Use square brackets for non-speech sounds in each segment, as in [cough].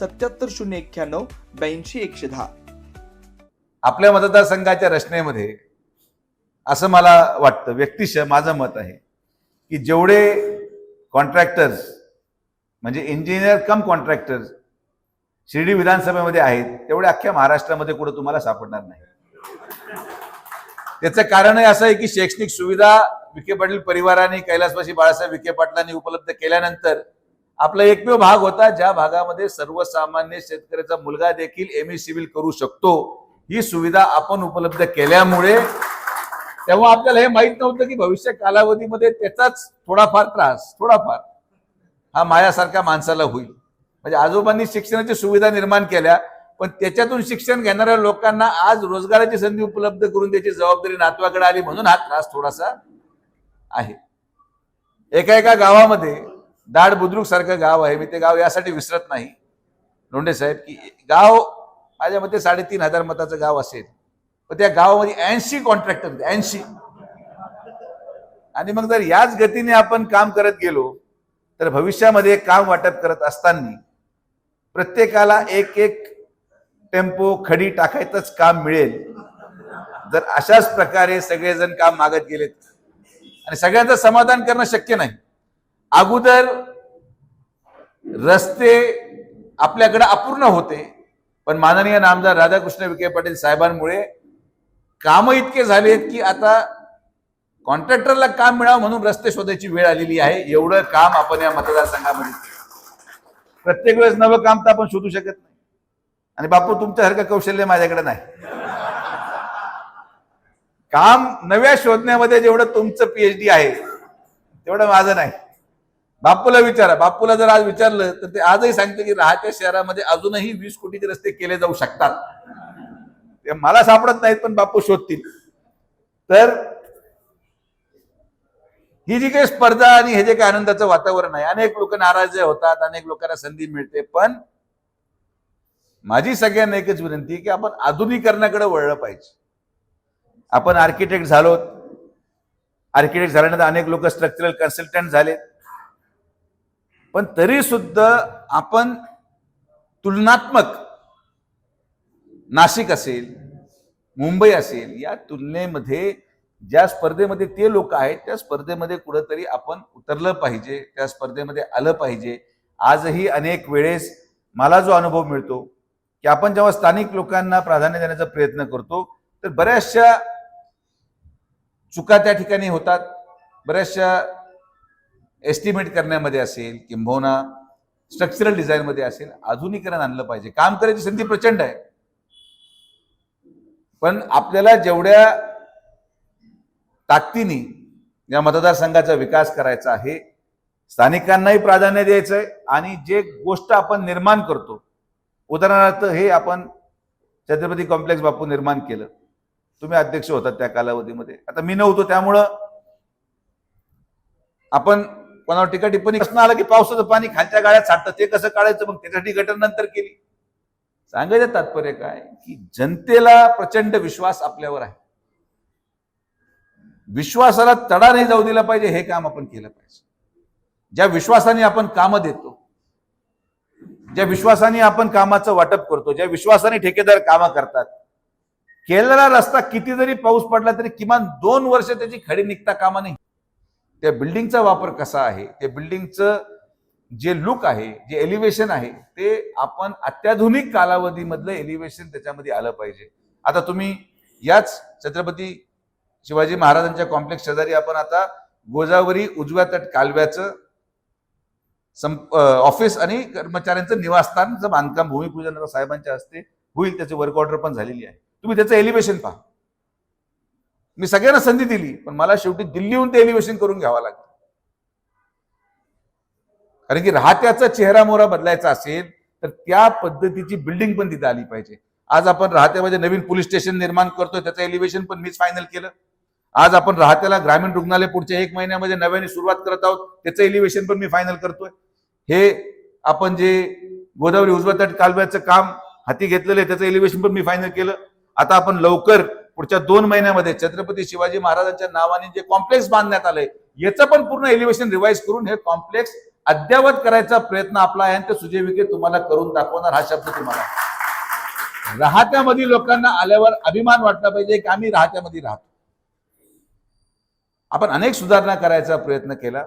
सत्याहत्तर शून्य एक्क्याण्णव ब्याऐंशी एकशे दहा. आपल्या मतदारसंघाच्या रचनेमध्ये असं मला वाटतं व्यक्तिश माझं मत आहे की जेवढे कॉन्ट्रॅक्टर्स म्हणजे इंजिनियर कम कॉन्ट्रॅक्टर्स शिर्डी विधानसभेमध्ये आहेत तेवढे अख्ख्या महाराष्ट्रामध्ये कुठं तुम्हाला सापडणार नाही. त्याचं कारणही असं आहे की शैक्षणिक सुविधा विखे पाटील परिवाराने कैलासवासी बाळासाहेब विखे पाटलांनी उपलब्ध केल्यानंतर आपला एकमेव भाग होता ज्या भागामध्ये सर्वसामान्य शेतकऱ्याचा मुलगा देखील एम ए सिव्हिल करू शकतो. ही सुविधा आपण उपलब्ध केल्यामुळे तेव्हा आपल्याला हे माहीत नव्हतं की भविष्य कालावधीमध्ये त्याचाच थोडाफार त्रास थोडाफार हा माझ्यासारख्या माणसाला होईल. म्हणजे आजोबांनी शिक्षणाची सुविधा निर्माण केल्या पण त्याच्यातून शिक्षण घेणाऱ्या लोकांना आज रोजगाराची संधी उपलब्ध करून त्याची जबाबदारी नातवाकडे आली म्हणून हा त्रास थोडासा आहे. एका एका गावामध्ये दाड बुद्रुक सारखं गाव आहे मी ते गाव यासाठी विसरत नाही. लोंढे साहेब की गाव माझ्या मते साडेतीन हजार मताचं गाव असेल पण त्या गावामध्ये ऐंशी कॉन्ट्रॅक्टर ऐंशी. आणि मग जर याच गतीने आपण काम करत गेलो तर भविष्यामध्ये काम वाटप करत असताना प्रत्येकाला एक एक टेम्पो खडी टाकायचंच काम मिळेल. जर अशाच प्रकारे सगळेजण काम मागत गेलेत आणि सगळ्यांचं समाधान करणं शक्य नाही अगोदर रस्ते आपल्याकडे अपूर्ण होते पण माननीय नामदार राधाकृष्ण विखे पाटील साहेबांमुळे काम इतके झालेत की आता कॉन्ट्रॅक्टरला काम मिळावं म्हणून रस्ते शोधायची वेळ आलेली आहे. एवढं काम आपण या मतदारसंघामध्ये प्रत्येक वेळेस नवं काम तर आपण शोधू शकत नाही. आणि बापू तुमच्यासारखं कौशल्य माझ्याकडे नाही. काम नव्या शोधण्यामध्ये जेवढं तुमचं पीएचडी आहे तेवढं माझं नाही. बापूला विचारा. बापूला जर आज विचारलं तर ते आजही सांगते की राहत्या शहरामध्ये अजूनही वीस कोटीचे रस्ते केले जाऊ शकतात. ते मला सापडत नाहीत पण बापू शोधतील. तर ही जी काही स्पर्धा आणि हे जे काही आनंदाचं वातावरण आहे अनेक लोक नाराज होतात अनेक लोकांना संधी मिळते पण माझी सगळ्यांना एकच विनंती की आपण आधुनिकरणाकडे वळलं पाहिजे. आपण आर्किटेक्ट झालो आर्किटेक्ट झाल्यानंतर अनेक लोक स्ट्रक्चरल कन्सल्टंट झाले पण तरी सुद्धा आपण तुलनात्मक नाशिक असेल मुंबई असेल या तुलनेमध्ये ज्या स्पर्धेमध्ये ते लोक आहेत त्या स्पर्धेमध्ये कुठंतरी आपण उतरलं पाहिजे त्या स्पर्धेमध्ये आलं पाहिजे. आजही अनेक वेळेस मला जो अनुभव मिळतो की आपण जेव्हा स्थानिक लोकांना प्राधान्य देण्याचा प्रयत्न करतो तर बऱ्याचशा चुका त्या ठिकाणी होतात बऱ्याचशा एस्टिमेट करण्यामध्ये असेल किंबहुना स्ट्रक्चरल डिझाईनमध्ये असेल आधुनिकरण आणलं पाहिजे. काम करायची संधी प्रचंड आहे. पण आपल्याला जेवढ्या ताकदीने या मतदारसंघाचा विकास करायचा आहे स्थानिकांनाही प्राधान्य द्यायचं आहे आणि जे गोष्ट आपण निर्माण करतो उदाहरणार्थ हे आपण छत्रपती कॉम्प्लेक्स बापू निर्माण केलं. तुम्ही अध्यक्ष होतात त्या कालावधीमध्ये. आता मी नव्हतो त्यामुळं आपण कोणावर टीका टिप्पणी प्रश्न आला की पावसाचं पाणी खालच्या गाड्यात साठतं ते कसं काढायचं? मग त्यासाठी गटर नंतर केली. सांगायचं तात्पर्य काय? की जनतेला प्रचंड विश्वास आपल्यावर आहे. विश्वासाला तडा नाही जाऊ दिला पाहिजे हे काम आपण केलं पाहिजे. ज्या विश्वासाने आपण कामं देतो ज्या विश्वासाने आपण कामाचं वाटप करतो ज्या विश्वासाने ठेकेदार कामं करतात केलेला रस्ता किती जरी पाऊस पडला तरी किमान दोन वर्ष त्याची खडी निघता कामा नाही त्या बिल्डिंगचा वापर कसा आहे त्या बिल्डिंगचं जे लुक आहे जे एलिव्हेशन आहे ते आपण अत्याधुनिक कालावधीमधलं एलिव्हेशन त्याच्यामध्ये आलं पाहिजे. आता तुम्ही याच छत्रपती शिवाजी महाराजांच्या कॉम्प्लेक्स शेजारी आपण आता गोजावरी उजव्या तट कालव्याचं संप ऑफिस आणि कर्मचाऱ्यांचं निवासस्थानचं बांधकाम भूमिपूजन साहेबांच्या हस्ते होईल त्याची वर्क ऑर्डर पण झालेली आहे. तुम्ही त्याचं एलिव्हेशन पहा. मी सगळ्यांना संधी दिली पण मला शेवटी दिल्लीहून ते एलिव्हेशन करून घ्यावं लागतं कारण की राहत्याचा चेहरा मोहरा बदलायचा असेल तर त्या पद्धतीची बिल्डिंग पण तिथे आली पाहिजे. आज आपण राहत्यामध्ये नवीन पोलीस स्टेशन निर्माण करतोय त्याचं एलिव्हेशन पण मीच फायनल केलं. आज आपण राहत्याला ग्रामीण रुग्णालय पुढच्या एक महिन्यामध्ये नव्याने सुरुवात करत आहोत त्याचं एलिव्हेशन पण मी फायनल करतोय. हे आपण जे गोदावरी उजवा तट कालव्याचं काम हाती घेतलेलं आहे त्याचं एलिव्हेशन पण मी फायनल केलं. आता आपण लवकर पुढच्या दोन महिन्यामध्ये छत्रपती शिवाजी महाराजांच्या नावाने जे कॉम्प्लेक्स बांधण्यात आलंय याचं पण पूर्ण एलिव्हेशन रिवाईज करून हे कॉम्प्लेक्स अद्यावत करायचा प्रयत्न आपला आहे आणि ते सुजय विखे तुम्हाला करून दाखवणार हा शब्द तुम्हाला. राहत्यामध्ये लोकांना आल्यावर अभिमान वाटला पाहिजे की आम्ही राहत्यामध्ये राहतो. आपण अनेक सुधारणा करायचा प्रयत्न केला.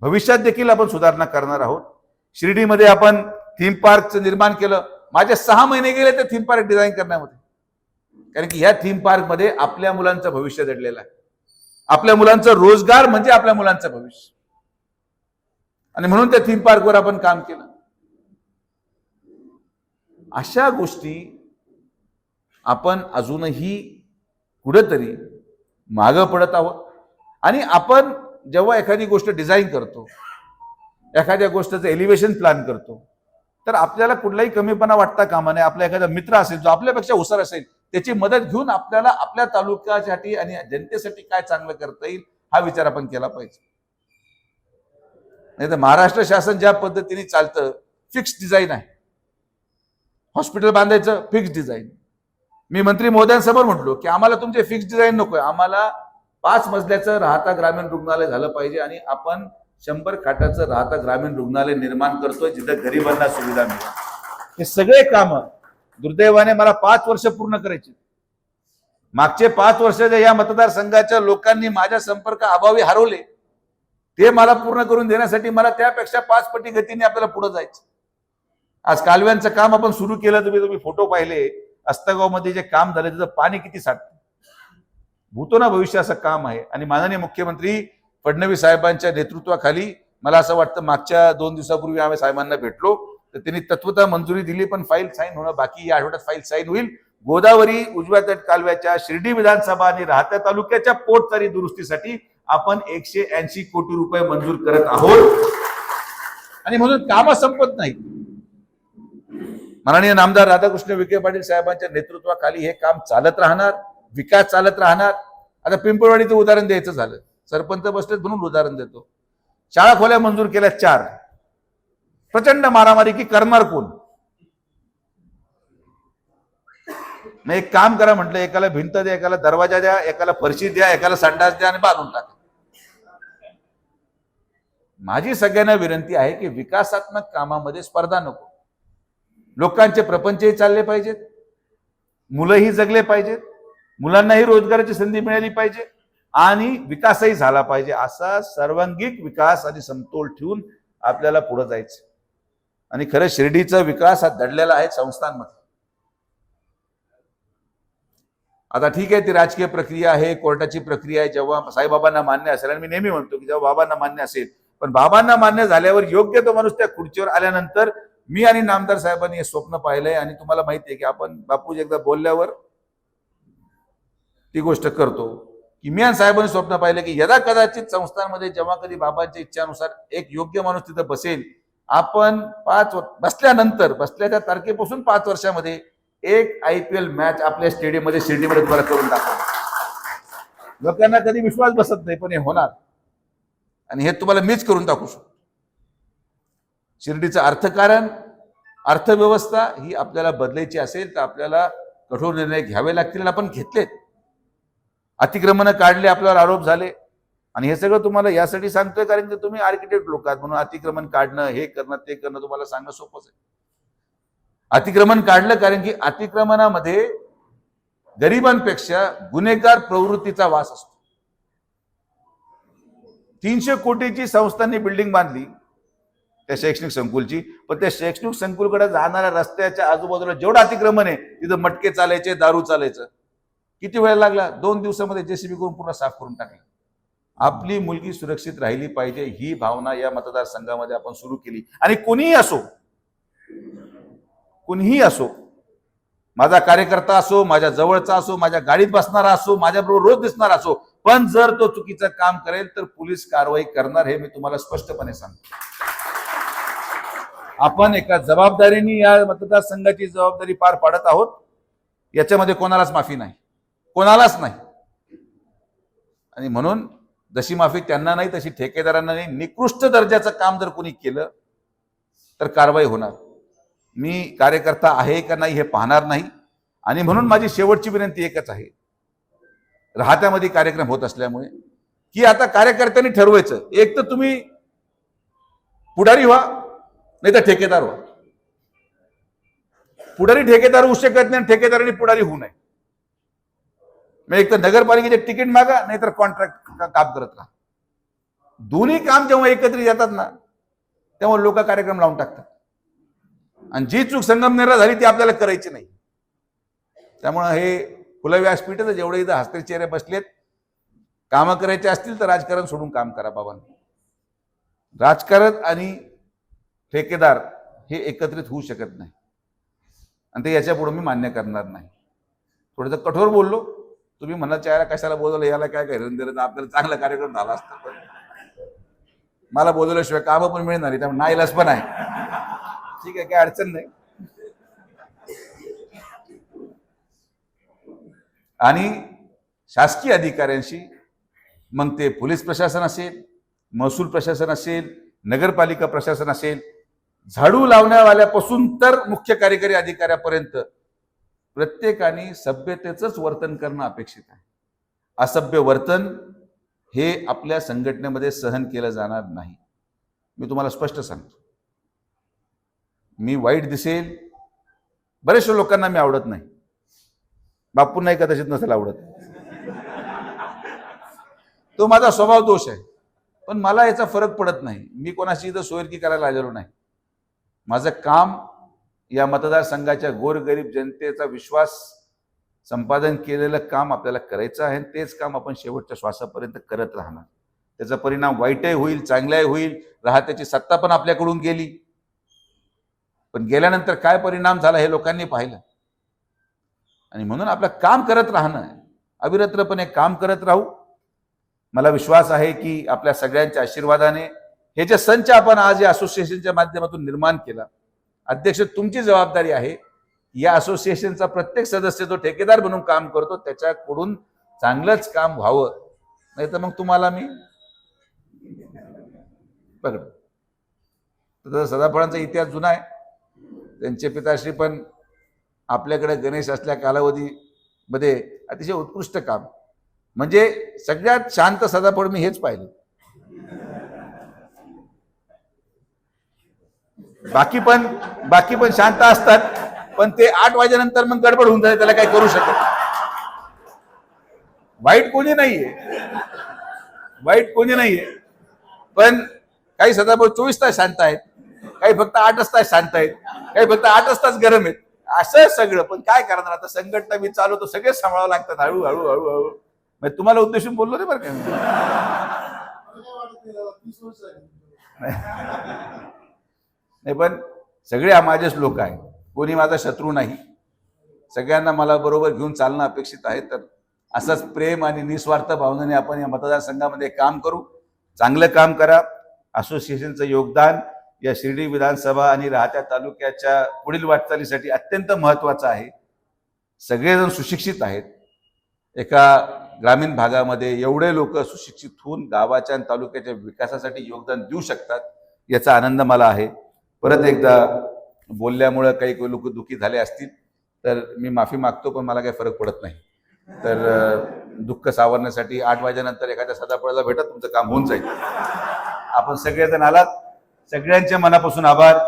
भविष्यात देखील आपण सुधारणा करणार आहोत. शिर्डीमध्ये आपण थीम पार्कचं निर्माण केलं. माझे सहा महिने गेले ते थीम पार्क डिझाईन करण्यामध्ये. कारण की ह्या थीम पार्कमध्ये आपल्या मुलांचं भविष्य दडलेलं आहे. आपल्या मुलांचं रोजगार म्हणजे आपल्या मुलांचं भविष्य. आणि म्हणून त्या थीम पार्कवर आपण काम केलं. अशा गोष्टी आपण अजूनही कुठंतरी मागं पडत आहोत. आणि आपण जेव्हा एखादी गोष्ट डिझाईन करतो एखाद्या गोष्टीचं एलिव्हेशन प्लॅन करतो तर आपल्याला कुठलाही कमीपणा वाटता कामा नये. आपला एखादा मित्र असेल जो आपल्यापेक्षा हुशार असेल त्याची मदत घेऊन आपल्याला आपल्या तालुक्यासाठी आणि जनतेसाठी काय चांगलं करता येईल हा विचार आपण केला पाहिजे. नाही तर महाराष्ट्र शासन ज्या पद्धतीने चालतं फिक्स डिझाईन आहे. हॉस्पिटल बांधायचं फिक्स डिझाईन मी मंत्री महोदयांसमोर म्हटलो की आम्हाला तुमचे फिक्स डिझाईन नकोय आम्हाला पाच मजल्याचं राहता ग्रामीण रुग्णालय झालं पाहिजे आणि आपण शंभर खाटाचं राहता ग्रामीण रुग्णालय निर्माण करतोय जिथं गरिबांना सुविधा मिळेल. हे सगळे काम दुर्दैवाने मला पाच वर्ष पूर्ण करायची. मागचे पाच वर्षाच्या या मतदारसंघाच्या लोकांनी माझ्या संपर्क अभावी हरवले ते मला पूर्ण करून देण्यासाठी मला त्यापेक्षा पाच पटी गतीने आपल्याला पुढे जायचं. आज कालव्यांचं काम आपण सुरू केलं तुम्ही तुम्ही फोटो पाहिले. अस्तगावमध्ये जे काम झालं त्याचं पाणी किती साठतं? भूतो ना भविष्य असं काम आहे. आणि माननीय मुख्यमंत्री फडणवीस साहेबांच्या नेतृत्वाखाली मला असं वाटतं मागच्या दोन दिवसापूर्वी आम्ही साहेबांना भेटलो. तर त्यांनी तत्वता मंजुरी दिली पण फाईल साईन होणं बाकी. या आठवड्यात फाईल साईन होईल. गोदावरी उजव्या तट कालव्याच्या शिर्डी विधानसभा आणि राहत्या तालुक्याच्या पोटचारी दुरुस्तीसाठी आपण एकशे ऐंशी कोटी रुपये मंजूर करत आहोत. आणि म्हणून कामं संपत नाही माननीय नामदार राधाकृष्ण विखे पाटील साहेबांच्या नेतृत्वाखाली हे काम चालत राहणार विकास चालत राहणार. आता पिंपळवाडीचं उदाहरण द्यायचं झालं. सरपंच बसलेत म्हणून उदाहरण देतो. शाळा खोल्या मंजूर केल्या चार. प्रचंड मारामारी की करणार कोण मग एक काम करा म्हटलं एकाला भिंत द्या एकाला दरवाजा द्या एकाला फरशी द्या एकाला संडास द्या आणि बांधून टाका. माझी सगळ्यांना विनंती आहे की विकासात्मक कामामध्ये स्पर्धा नको. लोकांचे प्रपंचही चालले पाहिजेत. मुलंही जगले पाहिजेत. मुलांनाही रोजगाराची संधी मिळाली पाहिजे. आणि विकासही झाला पाहिजे. असा सर्वांगीण विकास आणि समतोल ठेवून आपल्याला पुढे जायचं आणि खरं शिर्डीचा विकास हा दडलेला आहे संस्थांमध्ये. आता ठीक आहे ती राजकीय प्रक्रिया आहे कोर्टाची प्रक्रिया आहे जेव्हा साईबाबांना मान्य असेल आणि मी नेहमी म्हणतो की जेव्हा बाबांना मान्य असेल पण बाबांना मान्य झाल्यावर योग्य तो माणूस त्या खुर्चीवर आल्यानंतर मी आणि नामदार साहेबांनी हे स्वप्न पाहिलंय आणि तुम्हाला माहिती आहे की आपण बापूजी एकदा बोलल्यावर ती गोष्ट करतो. की मी आणि साहेबांनी स्वप्न पाहिलं की यदा कदाचित संस्थांमध्ये जेव्हा कधी बाबांच्या इच्छानुसार एक योग्य माणूस तिथं बसेल आपण पाच बसल्यानंतर बसल्याच्या तारखेपासून पाच वर्षामध्ये एक आय पी एल मॅच आपल्या स्टेडियममध्ये शिर्डीमध्ये तुम्हाला करून दाखव लोकांना कधी विश्वास बसत नाही पण हे होणार. आणि हे तुम्हाला मीच करून दाखवू शकतो. शिर्डीचं अर्थकारण अर्थव्यवस्था ही आपल्याला बदलायची असेल तर आपल्याला कठोर निर्णय घ्यावे लागतील आपण घेतलेत. अतिक्रमण काढले आपल्यावर आरोप झाले. आणि हे सगळं तुम्हाला यासाठी सांगतोय कारण की तुम्ही आर्किटेक्ट लोक आहात म्हणून अतिक्रमण काढणं हे करणं ते करणं तुम्हाला सांगणं सोपंच आहे. अतिक्रमण काढलं कारण की अतिक्रमणामध्ये गरिबांपेक्षा गुन्हेगार प्रवृत्तीचा वास असतो. तीनशे कोटीची संस्थांनी बिल्डिंग बांधली त्या शैक्षणिक संकुलची पण त्या शैक्षणिक संकुलकडे जाणाऱ्या रस्त्याच्या आजूबाजूला जेवढं अतिक्रमण आहे तिथं मटके चालायचे दारू चालायचं. किती वेळ लागला? दोन दिवसामध्ये जेसीबी करून पूर्ण साफ करून टाकलं. आपली मुलगी सुरक्षित राहिली पाहिजे ही भावना या मतदारसंघामध्ये आपण सुरू केली. आणि कोणीही असो कुणीही असो माझा कार्यकर्ता असो माझ्या जवळचा असो माझ्या गाडीत बसणारा असो माझ्याबरोबर रोज दिसणारा असो पण जर तो चुकीचं काम करेल तर पोलीस कारवाई करणार हे मी तुम्हाला स्पष्टपणे सांगतो. आपण एका जबाबदारीने या मतदारसंघाची जबाबदारी पार पाडत आहोत. याच्यामध्ये कोणालाच माफी नाही. कोणालाच नाही. आणि म्हणून जशी माफी त्यांना नाही तशी ठेकेदारांना नाही. निकृष्ट दर्जाचं काम जर कोणी केलं तर कारवाई होणार. मी कार्यकर्ता आहे का नाही हे पाहणार नाही. आणि म्हणून माझी शेवटची विनंती एकच आहे. राहत्यामध्ये कार्यक्रम होत असल्यामुळे. की आता कार्यकर्त्यांनी ठरवायचं. एक तर तुम्ही पुढारी व्हा नाही तर ठेकेदार व्हा. पुढारी ठेकेदार होऊ शकत नाही आणि ठेकेदारांनी पुढारी होऊ नये. मग एक तर नगरपालिकेचे तिकीट मागा नाहीतर कॉन्ट्रॅक्ट काम करत राहा। दोन्ही काम जेव्हा एकत्रित येतात ना तेव्हा लोक कार्यक्रम लावून टाकतात. आणि जी चूक संगमनेरला झाली ती आपल्याला करायची नाही. त्यामुळं हे खुलं व्यासपीठ जेवढे इथं हस्ते चेहरे बसलेत कामं करायचे असतील तर राजकारण सोडून काम करा बाबांनी. राजकारण आणि ठेकेदार हे एकत्रित होऊ शकत नाही. आणि ते याच्यापुढं मी मान्य करणार नाही. थोडंसं कठोर बोललो तुम्ही म्हणा याला कशाला बोलवलं याला काय काय दिलं आपल्याला चांगला कार्यक्रम झाला असता. पण मला बोलवल्याशिवाय कामं पण मिळणार नाही त्यामुळे नाईलाज पण आहे. ठीक आहे काय अडचण नाही. आणि शासकीय अधिकाऱ्यांशी मग ते पोलीस प्रशासन असेल महसूल प्रशासन असेल नगरपालिका प्रशासन असेल झाडू लावण्यावाल्यापासून तर मुख्य कार्यकारी अधिकाऱ्यापर्यंत प्रत्येकाने सभ्यतेचंच वर्तन करणं अपेक्षित आहे. असभ्य वर्तन हे आपल्या संघटनेमध्ये सहन केलं जाणार नाही. मी तुम्हाला स्पष्ट सांगतो. मी वाईट दिसेल बरेचशा लोकांना मी आवडत नाही. बापूंनाही कदाचित नसेल आवडत. तो माझा स्वभाव दोष आहे. पण मला याचा फरक पडत नाही. मी कोणाशी इथं सोयरकी करायला आलेलो नाही. माझं काम या मतदारसंघाच्या गोरगरीब जनतेचा विश्वास संपादन केलेलं काम आपल्याला करायचं आहे आणि तेच काम आपण शेवटच्या श्वासापर्यंत करत राहणार. त्याचा परिणाम वाईटही होईल चांगलाही होईल राहत्याची सत्ता पण आपल्याकडून गेली. पण गेल्यानंतर काय परिणाम झाला हे लोकांनी पाहिलं. आणि म्हणून आपलं काम करत राहणं अविरत्रपणे काम करत राहू. मला विश्वास आहे की आपल्या सगळ्यांच्या आशीर्वादाने हे जे संच आपण आज या असोसिएशनच्या माध्यमातून निर्माण केला अध्यक्ष तुमची जबाबदारी आहे. या असोसिएशनचा प्रत्येक सदस्य जो ठेकेदार म्हणून काम करतो. त्याच्याकडून चांगलंच काम व्हावं. नाही तर मग तुम्हाला मी पकड तर सदाफळांचा इतिहास जुना आहे. त्यांचे पिताश्री पण आपल्याकडे गणेश असल्या कालावधीमध्ये अतिशय उत्कृष्ट काम. म्हणजे सगळ्यात शांत सदाफळ मी हेच पाहिलं. बाकी पण बाकी पण शांत असतात पण ते आठ वाजेनंतर मग गडबड होऊन जाते त्याला काही करू शकत. वाईट कोणी नाहीये. वाईट कोणी नाहीये. पण काही सदाफळ चोवीस तास शांत आहेत काही फक्त आठच तास शांत आहेत काही फक्त आठच तास गरम आहेत. असं सगळं पण काय करणार? आता संघटना मी चालवतो सगळेच सांभाळावं लागतात हळू हळू हळू हळू. म्हणजे तुम्हाला उद्देशून बोललो नाही बरं का मी. [laughs] नाही पण सगळे हा माझेच लोक आहेत. कोणी माझा शत्रू नाही. सगळ्यांना मला बरोबर घेऊन चालणं अपेक्षित आहे तर असंच प्रेम आणि निस्वार्थ भावनेने आपण या मतदारसंघामध्ये काम करू. चांगलं काम करा. असोसिएशनचं योगदान या शिर्डी विधानसभा आणि राहत्या तालुक्याच्या पुढील वाटचालीसाठी अत्यंत महत्त्वाचं आहे. सगळेजण सुशिक्षित आहेत. एका ग्रामीण भागामध्ये एवढे लोक सुशिक्षित होऊन गावाच्या आणि तालुक्याच्या विकासासाठी योगदान देऊ शकतात याचा आनंद मला आहे. परत एकदा बोलल्यामुळं काही लोक दुःखी झाले असतील तर मी माफी मागतो पण मला काही फरक पडत नाही. तर दुःख सावरण्यासाठी आठ वाजेनंतर एखाद्या सदाफळाला भेटत तुमचं काम होऊन जाईल. आपण सगळेजण आलात. सगळ्यांच्या मनापासून आभार.